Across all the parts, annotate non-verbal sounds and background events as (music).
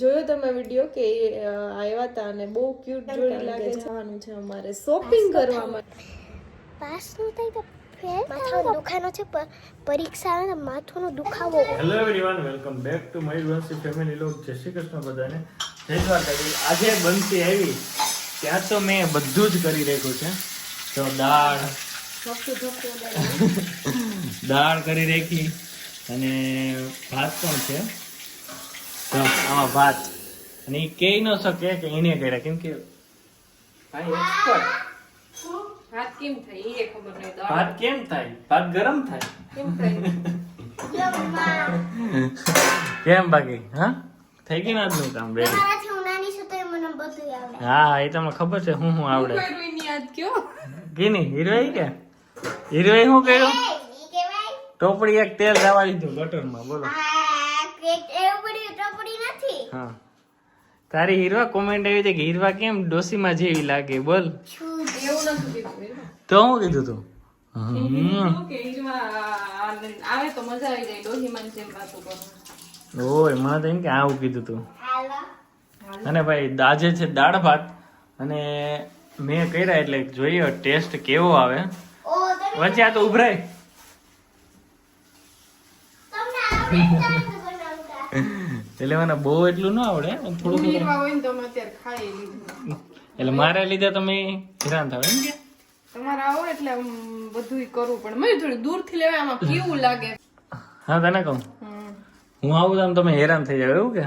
જોયો તમે વીડિયો કે આવ્યા હતા અને બહુ ક્યુટ જોડી લાગે જવાનું છે અમારે શોપિંગ કરવા માટે પાસનું થાય તો માથાનો દુખાનો છે પરીક્ષા આવે ને માથાનો દુખાવો. Hello everyone welcome back to my Vanshi family લોક જય શ્રી કૃષ્ણ બધાને. જય દ્વારકાજી આજે બનતી આવી. ત્યાં તો મેં બધું જ કરી રાખ્યું છે. તો દાળ. દાળ કરી રાખી અને ભાત પણ છે. તો આમાં ભાત. અને એ કહી ન શકે કે એને કર્યા કેમ કે કેમ થાય? ભાત કેમ થાય? ભાત ગરમ થાય? કેમ થાય? કેમ બાકી? હા? થઈ ગયું ને આજનું કામ રેડી હું નાની છું તો મને બધું આવડે. હા એ તમને ખબર છે હું શું આવડે. કોઈની યાદ કયો? કીની હીરોઈ કે? હિરોઈ શું કર્યું? ટોપડી એક તેલ લાવવા દીધું બટરમાં બોલો. નથી. હા. તારી હીરવા કોમેન્ટ આવી હતી કે હીરવા કેમ ડોસીમાં જેવી લાગે બોલ. છું. તો હું કીધું તું? આવે તો મજા આવી જાય ડોહીમાં જેમ વાતો કરો. ઓય મને તો એમ કે આવું કીધું તું. અને ભાઈ દાજે છે દાળ ભાત અને મેં કર્યા એટલે જોઈએ ટેસ્ટ કેવો આવે. વચ્ચે આ તો ઉભરાય તમને આવડે જ નથી બનાવતા (laughs) એટલે મને બહુ એટલું ના આવડે થોડું એટલે મારા લીધે તમે હેરાન થાવ એમ કે? તમારે આવો એટલે બધું કરવું પડે મેં થોડી દૂર લેવાય આમાં કેવું લાગે? હા તને કહું. હું આવું આમ તમે હેરાન થઈ જાવ એવું કે?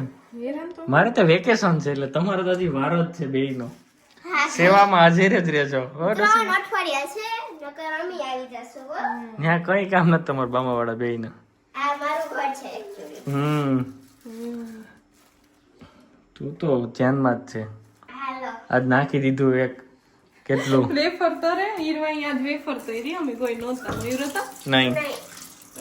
મારે તો વેકેશન છે એટલે તમારો તો હજી વારો જ છે બે નો સેવામાં હાજર જ રહેજો હો રસી? ત્રણ અઠવાડિયા છે નકર અમે આવી જશું હો. ત્યાં કઈ કામ નથી તમારા બામા વાળા બે ને છે. હમ. તું તો ધ્યાનમાં જ છે. આજ નાખી દીધું એક કેટલું? (laughs) વેફર તરે હીરવા યાદ વેફર તરી. અમે કોઈ નહોતા મયુર હતા. નહીં.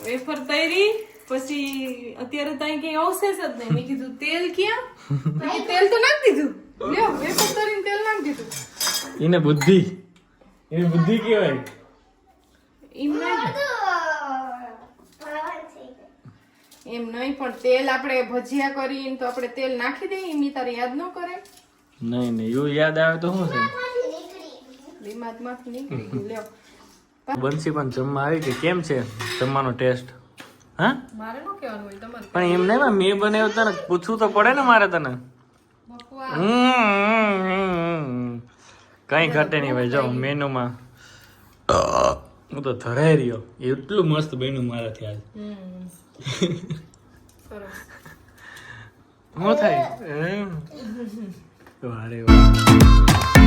વેફર તરી પછી અત્યારે તો અહીં કઈ અવશેષ જ નહીં. મેં કીધું તેલ ક્યાં? (laughs) અહીં તેલ તો નાખી દીધું. લ્યો વેફર તરીને તેલ નાખી દીધું. એને બુદ્ધિ. એને બુદ્ધિ કહેવાય. એમ નહીં બધું ભણવાનું થઈ ગયું. એમ નહીં પણ તેલ આપણે ભજીયા કરીને તો આપણે તેલ નાખી દઈએ એમની તારે યાદ ન કરે? નહીં નહીં એવું યાદ આવે તો શું છે? માંથી દિમાગમાંથી નીકળી લ્યો. બંસી પણ જમવા આવી કે કેમ છે જમવાનો ટેસ્ટ? હા? મારે ન કહેવાનું હોય તમારે પણ એમ નહીં મેં બનાવ્યું તને. પૂછવું તો પડે ને મારે તને. કઈ ઘટે નહીં ભાઈ. જો મેનુમાં હું તો ધરાઈ રહ્યો. એટલું મસ્ત બન્યું મારાથી આજ. શું થાય? એમ? વારે વાહ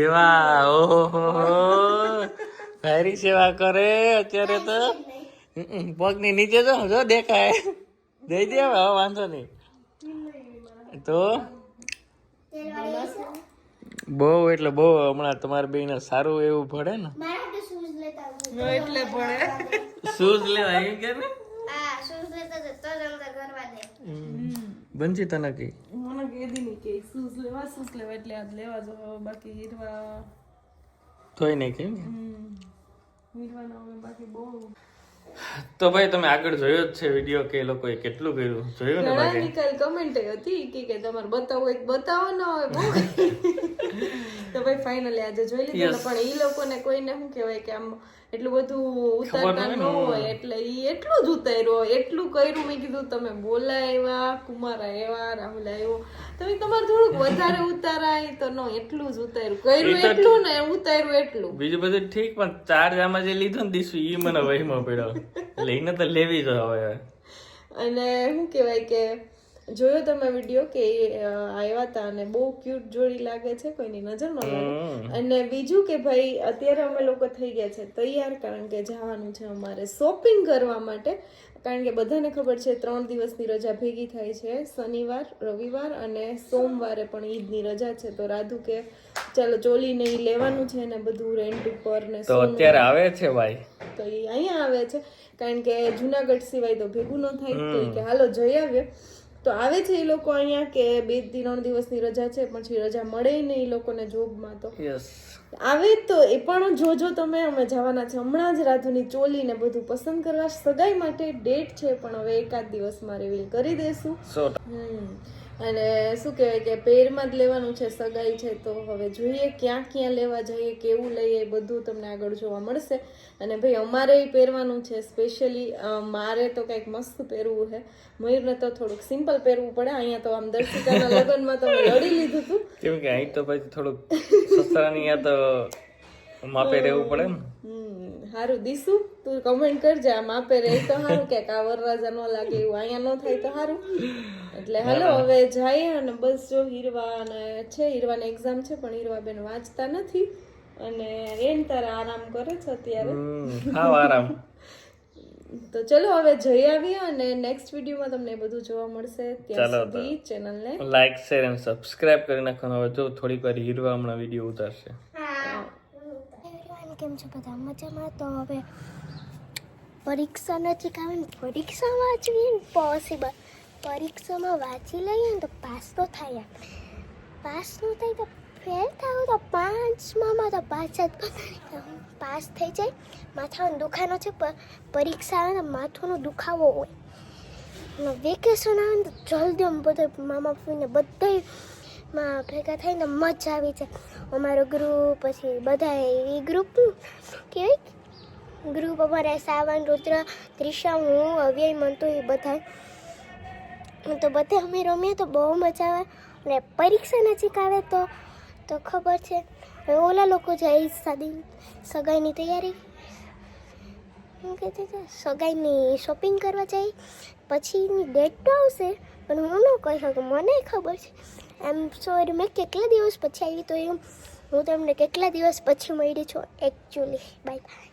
સેવા ઓહો સારી સેવા કરે અત્યારે તો. પગની નીચે તો જો દેખાય. દઈ દે હવે વાંધો નહીં. તો? બહુ એટલે બહુ હમણાં તમારા બેને સારું એવું ભણે ને. એટલે ભણે. શૂઝ લેવા એમ કે ને? હા, shoes લેતા આવજો, તો જ અંદર કરવા દે. બંચી તને કઈ? કીધી નહીં કે શૂઝ લેવા શૂઝ લેવા એટલે આજ લેવા જો બાકી હીરવા તોય નહીં કેમ હીરવાના હવે બાકી બહુ. તો ભાઈ તમે આગળ જોયો જ છે વીડિયો કે એ લોકોએ કેટલું કર્યું? જોયું ને બાકી? નિકાલ કમેન્ટ હતી કે કે તમારે બતાવો એક બતાવો ન હોય તો (laughs) ભાઈ ફાઇનલી આજે જોઈ લીધું પણ ઈ લોકોને કોઈને શું કહેવાય કે આમ એટલું બધું ઉતારતા ન હોય એટલે એ એટલું જ ઉતાર્યો એટલું કર્યું મેં કીધું તમે બોલાવ્યા કુમાર એવા રાહુલ આવ્યો. તમે તમારે થોડુંક વધારે ઉતારાય તો ન એટલું જ ઉતાર્યું. કર્યું એટલું ને ઉતાર્યું એટલું. બીજું બધું ઠીક પણ ચાર જામાં જે લીધું ને દીશું એ મને વહીમાં પડ્યો. લઈને તો લેવી જ હવે. અને શું કહેવાય કે જોયો તમે વીડિયો કે આવ્યા હતા અને બહુ ક્યુટ જોડી લાગે છે કોઈની નજર ન લાગે. અને બીજું કે ભાઈ અત્યારે અમે લોકો થઈ ગયા છે તૈયાર કારણ કે જવાનું છે અમારે શોપિંગ કરવા માટે. કારણ કે બધાને ખબર છે ત્રણ દિવસની રજા ભેગી થાય છે. શનિવાર રવિવાર અને સોમવારે પણ ઈદની રજા છે. તો રાધુ કે ચાલો ચોલીને ઈ લેવાનું છે ને બધું રેન્ટ ઉપર ને તો અત્યારે આવે છે ભાઈ? તો એ અહીંયા આવે છે. કારણ કે જુનાગઢ સિવાય તો ભેગું ન થાય. તો કે હાલો જઈ આવીએ. તો આવે છે એ લોકો અહીંયા કે બેથી ત્રણ દિવસની રજા છે પછી રજા મળે નહીં એ લોકોને જોબમાં તો. આવે તો એ પણ જોજો તમે અમે જવાના છે હમણાં જ રાધુની ચોલી ને બધું પસંદ કરવા સગાઈ માટે ડેટ છે પણ હવે એકાદ દિવસમાં રિવીલ કરી દેશું. હમ. અને શું કહેવાય કે પેરમાં જ લેવાનું છે સગાઈ છે તો હવે જોઈએ ક્યાં ક્યાં લેવા જઈએ કેવું લઈએ એ બધું તમને આગળ જોવા મળશે. અને ભાઈ અમારે પહેરવાનું છે સ્પેશિયલી મારે તો કંઈક મસ્ત પહેરવું છે. મયુરને તો થોડુંક સિમ્પલ પહેરવું પડે અહીંયા તો આમ દર્શિકાના (laughs) લગ્નમાં તો લડી લીધું હતું કેમ કે અહીં તો પછી થોડુંક સસરાની યા તો માપે રહેવું પડે ને સારું દીસુ તું કમેન્ટ કરજે આ માપે રહે તો સારું કે આ વરરાજા ન લાગે એવું અહીંયા ન થાય તો સારું એટલે હાલો હવે જઈએ અને બસ જો હીરવા અને છે હીરવાને એક્ઝામ છે પણ હીરવા બેન વાંચતા નથી. અને એન તારા આરામ કરે છે અત્યારે. હાવ આરામ. તો ચલો હવે જઈ આવીએ અને નેક્સ્ટ વિડીયોમાં તમને બધું જોવા મળશે. ત્યાં સુધી ચેનલને લાઈક શેર અને સબસ્ક્રાઇબ કરી નાખવાનો. હવે જો થોડીક વાર હીરવા હમણાં વીડિયો ઉતારશે. કેમ છો બધા? મજામાં? તો હવે પરીક્ષા નજીક આવે ને પરીક્ષા વાંચવી પોસિબલ પરીક્ષામાં વાંચી લઈએ ને તો પાસ તો થાય પાસ ન થાય તો ફેલ થાવ તો પાંચમામાં તો પાસ જ પાસ થઈ જાય, માથાનો દુખાનો છે પરીક્ષા આવે ને માથાનો દુખાવો હોય. વેકેશન આવે ને તો જલ્દી આમ બધા મામા ફૂઈને બધા માં ભેગા થઈને મજા આવી જાય. અમારો ગ્રુપ પછી બધા એ ગ્રુપ કેવી ગ્રુપ અમારા સાવન, રુદ્ર, ત્રિષા, હું અવ્યય મંતુ એ બધા તો બધા અમે રમીએ તો બહુ મજા આવે. અને પરીક્ષા નજીક આવે તો તો ખબર છે. ઓલા લોકો જાય સાદી, સગાઈની તૈયારી, હું કહેતી હતી સગાઈની શોપિંગ કરવા જાય. પછીની ડેટ તો આવશે, પણ હું ન કહી શકું. મને ખબર છે. એમ સોરી મેં કેટલા દિવસ પછી આવી તો એમ, હું તમને કેટલા દિવસ પછી મળી છું એકચ્યુઅલી બાય બાય